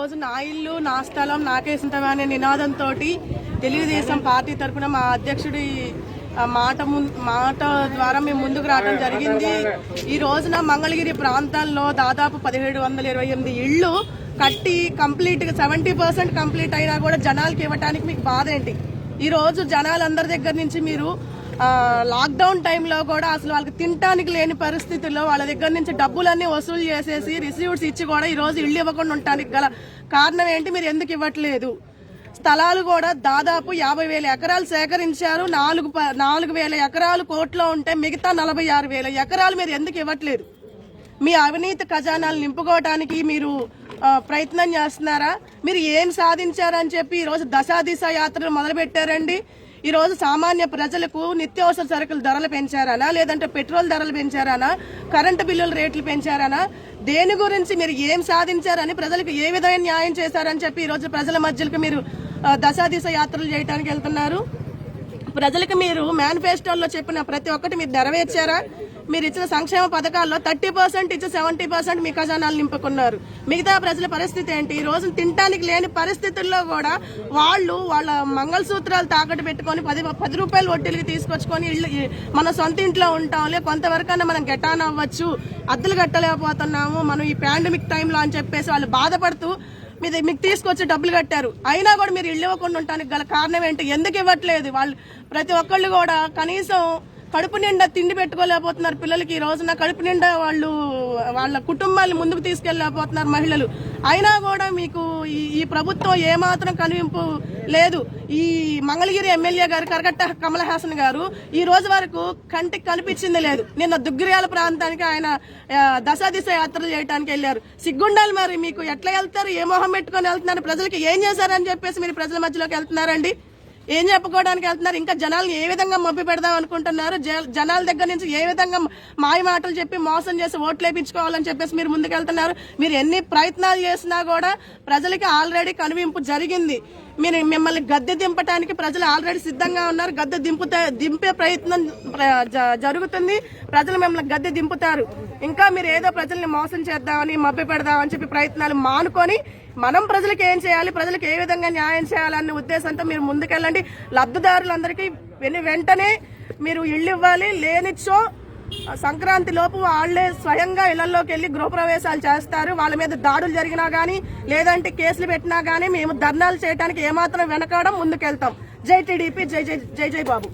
రోజు నా ఇల్లు నా స్థలం నాకే సొంతం అనే నినాదంతో తెలుగుదేశం పార్టీ తరఫున మా అధ్యక్షుడి మాట ముం- మాట ద్వారా మేము ముందుకు రావడం జరిగింది. ఈ రోజున మంగళగిరి ప్రాంతాల్లో దాదాపు పదిహేడు వందల ఇరవై ఎనిమిది ఇళ్ళు కట్టి కంప్లీట్గా సెవెంటీ పర్సెంట్ కంప్లీట్ అయినా కూడా జనాలకి ఇవ్వడానికి మీకు బాధ ఏంటి? ఈ రోజు జనాలందరి దగ్గర నుంచి మీరు లాక్డౌన్ టైంలో కూడా అసలు వాళ్ళకి తినటానికి లేని పరిస్థితుల్లో వాళ్ళ దగ్గర నుంచి డబ్బులన్నీ వసూలు చేసేసి రిసీవ్స్ ఇచ్చి కూడా ఈ రోజు ఇల్లు ఇవ్వకుండా ఉండటానికి గల కారణం ఏంటి? మీరు ఎందుకు ఇవ్వట్లేదు? స్థలాలు కూడా దాదాపు యాభై వేల ఎకరాలు సేకరించారు. నాలుగు ప- నాలుగు వేల ఎకరాలు కోట్లో ఉంటే మిగతా నలభై ఆరు వేల ఎకరాలు మీరు ఎందుకు ఇవ్వట్లేదు? మీ అవినీతి ఖజానాలు నింపుకోవడానికి మీరు ప్రయత్నం చేస్తున్నారా? మీరు ఏం సాధించారని చెప్పి ఈరోజు దశాదిశ యాత్రలు మొదలుపెట్టారండి. ఈరోజు సామాన్య ప్రజలకు నిత్యావసర సరుకుల ధరలు పెంచారనా? లేదంటే పెట్రోల్ ధరలు పెంచారనా? కరెంటు బిల్లుల రేట్లు పెంచారనా? దేని గురించి మీరు ఏం సాధించారని ప్రజలకు ఏ విధమైన న్యాయం చేశారని చెప్పి ఈరోజు ప్రజల మధ్యలకు మీరు దశాదిశ యాత్రలు చేయడానికి వెళ్తున్నారు? ప్రజలకు మీరు మేనిఫెస్టోల్లో చెప్పిన ప్రతి ఒక్కటి మీరు నెరవేర్చారా? మీరు ఇచ్చిన సంక్షేమ పథకాల్లో థర్టీ పర్సెంట్ ఇచ్చి సెవెంటీ పర్సెంట్ మీ ఖజానాలు నింపుకున్నారు. మిగతా ప్రజల పరిస్థితి ఏంటి? ఈ రోజు తినడానికి లేని పరిస్థితుల్లో కూడా వాళ్ళు వాళ్ళ మంగళసూత్రాలు తాకట్టు పెట్టుకొని పది పది రూపాయలు వడ్డీలకి తీసుకొచ్చుకొని ఇల్లు మన సొంత ఇంట్లో ఉంటాం లే కొంతవరకన్నా మనం గెటాన్ అవ్వచ్చు అద్దెలు కట్టలేకపోతున్నాము మనం ఈ పాండమిక్ టైంలో అని చెప్పేసి వాళ్ళు బాధపడుతూ మీద మీకు తీసుకొచ్చి డబ్బులు కట్టారు. అయినా కూడా మీరు ఇల్లు ఇవ్వకుండా ఉండటానికి గల కారణం ఏంటి? ఎందుకు ఇవ్వట్లేదు? వాళ్ళు ప్రతి ఒక్కళ్ళు కూడా కనీసం కడుపు నిండా తిండి పెట్టుకోలేకపోతున్నారు పిల్లలకి. ఈ రోజున కడుపు నిండా వాళ్ళు వాళ్ళ కుటుంబాన్ని ముందుకు తీసుకెళ్ళలేకపోతున్నారు మహిళలు. అయినా కూడా మీకు ఈ ఈ ప్రభుత్వం ఏమాత్రం కనువింపు లేదు. ఈ మంగళగిరి ఎమ్మెల్యే గారు కరగట్ట కమల్ హాసన్ గారు ఈ రోజు వరకు కంటికి కనిపించింది లేదు. నిన్న దుగ్గిరియాల ప్రాంతానికి ఆయన ఆ, దశ దిశ యాత్రలు చేయడానికి వెళ్ళారు. సిగ్గుండాలి మరి మీకు. ఎట్లా వెళ్తారు? ఏ మొహం పెట్టుకొని వెళ్తున్నారు? ప్రజలకి ఏం చేశారని చెప్పేసి మీరు ప్రజల మధ్యలోకి వెళ్తున్నారండి? ఏం చెప్పుకోవడానికి వెళ్తున్నారు? ఇంకా జనాలు ఏ విధంగా మొబ్బి పెడదాం అనుకుంటున్నారు? జ- జనాల దగ్గర నుంచి ఏ విధంగా మాయ మాటలు చెప్పి మోసం చేసి ఓట్లు వేయించుకోవాలని చెప్పేసి మీరు ముందుకు వెళ్తున్నారు మీరు ఎన్ని ప్రయత్నాలు చేసినా కూడా ప్రజలకి ఆల్రెడీ కనువింపు జరిగింది. మీరు మిమ్మల్ని గద్దె దింపడానికి ప్రజలు ఆల్రెడీ సిద్ధంగా ఉన్నారు. గద్దె దింపుతా దింపే ప్రయత్నం జరుగుతుంది. ప్రజలు మిమ్మల్ని గద్దె దింపుతారు. ఇంకా మీరు ఏదో ప్రజల్ని మోసం చేద్దామని మభ్య పెడదామని చెప్పి ప్రయత్నాలు మానుకొని మనం ప్రజలకు ఏం చేయాలి ప్రజలకు ఏ విధంగా న్యాయం చేయాలనే ఉద్దేశంతో మీరు ముందుకెళ్ళండి. లబ్ధిదారులందరికీ వెంటనే మీరు ఇల్లు ఇవ్వాలి. లేనిచ్చో సంక్రాంతి లోపు వాళ్ళే స్వయంగా ఇళ్ళలోకి వెళ్ళి గృహప్రవేశాలు చేస్తారు. వాళ్ళ మీద దాడులు జరిగినా గానీ లేదంటే కేసులు పెట్టినా గానీ మేము ధర్నాలు చేయడానికి ఏమాత్రం వెనకాడం ముందుకెళ్తాం. జై టీడీపీ జై జై జై జై బాబు.